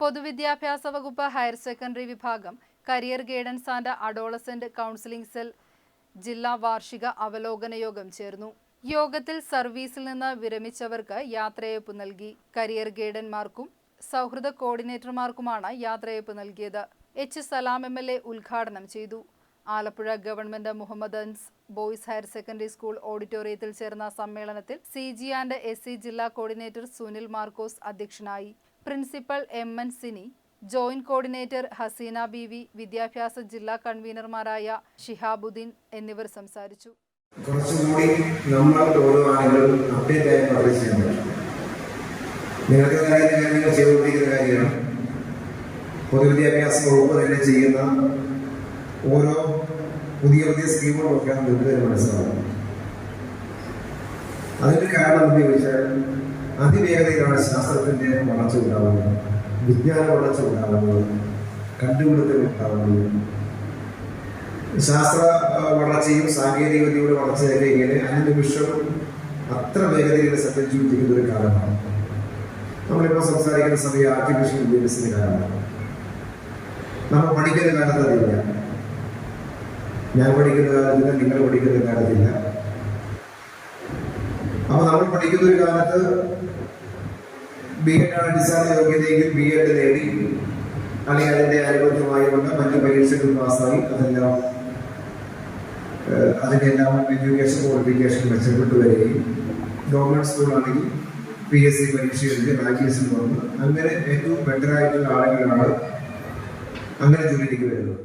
പൊതുവിദ്യാഭ്യാസ വകുപ്പ് higher secondary വിഭാഗം career guidance and adolescent counselling cell ജില്ലാ വാർഷിക അവലോകന യോഗം ചേർന്നു. യോഗത്തിൽ സർവീസിൽ നിന്ന് വിരമിച്ചവർക്ക് യാത്രയയപ്പ് നൽകി. കരിയർ ഗൈഡന്മാർക്കും സൗഹൃദ കോർഡിനേറ്റർമാർക്കുമാണ് യാത്രയയപ്പ് നൽകിയത്. H Salam M L A ഉദ്ഘാടനം ചെയ്തു. Alappuzha government Muhammadans boys higher secondary school ഓഡിറ്റോറിയത്തിൽ ചേർന്ന സമ്മേളനത്തിൽ C G and S C ജില്ലാ കോർഡിനേറ്റർ സുനിൽ മാർക്കോസ് അധ്യക്ഷനായി. Principal M N Sini joint coordinator Haseena B V വിദ്യാഭ്യാസ ജില്ലാ കൺവീനർമാരായ ഷിഹാബുദ്ദീൻ എന്നിവർ സംസാരിച്ചു. കുറച്ചുകൂടി ഓരോ ആളുകളും അപ്ഡേറ്റ് ആയി നിങ്ങൾക്ക് പൊതുവിദ്യാഭ്യാസ വകുപ്പ് തന്നെ ചെയ്യുന്ന ഓരോ പുതിയ പുതിയ സ്കീമുകളൊക്കെ നിങ്ങൾക്ക് മനസ്സിലാവും. അതിന് കാരണം എന്ന് ചോദിച്ചാൽ അതിവേഗതയിലാണ് ശാസ്ത്രത്തിന്റെ വളർച്ച ഉണ്ടാവുന്നത് വിജ്ഞാന വളർച്ച ഉണ്ടാവുന്നത് കണ്ടുപിടുത്തം ഉണ്ടാവുന്നത് ശാസ്ത്ര വളർച്ചയും സാങ്കേതിക വിദ്യയുടെ വളർച്ചയൊക്കെ ഇങ്ങനെ അനുനിമിഷം അത്ര വേഗതയിൽ സഞ്ചരിച്ചുകൊണ്ടിരിക്കുന്ന ഒരു കാലമാണ്. നമ്മളിപ്പോൾ സംസാരിക്കുന്ന സമയം ആർട്ടിഫിഷ്യൽ ഇന്റലിജൻസിന്റെ കാലമാണ്. നമ്മൾ പഠിക്കുന്ന കാലത്ത് അതില്ല ഞാൻ പഠിക്കുന്ന കാലത്തിന് നിങ്ങൾ പഠിക്കുന്ന അപ്പൊ നമ്മൾ പഠിക്കുന്ന ഒരു കാലത്ത് ബി എഡ് ആണ് അടിസ്ഥാന യോഗ്യതയെങ്കിൽ ബി എഡ് നേടി. അല്ലെങ്കിൽ അതിന്റെ അനുബന്ധമായുള്ള മറ്റു പരീക്ഷകൾ പാസ്സായി. അതെല്ലാം അതിന്റെ എല്ലാം എഡ്യൂക്കേഷൻ ക്വാളിഫിക്കേഷൻ മെച്ചപ്പെട്ടു വരികയും ഗവൺമെന്റ് സ്കൂളാണെങ്കിൽ പി എസ് സി പരീക്ഷ എഴുതി റാങ്ക് വന്ന്. അങ്ങനെ ഏറ്റവും ബെറ്റർ ആയിട്ടുള്ള ആളുകളാണ് അങ്ങനെ ജോലിക്ക് വരുന്നത്.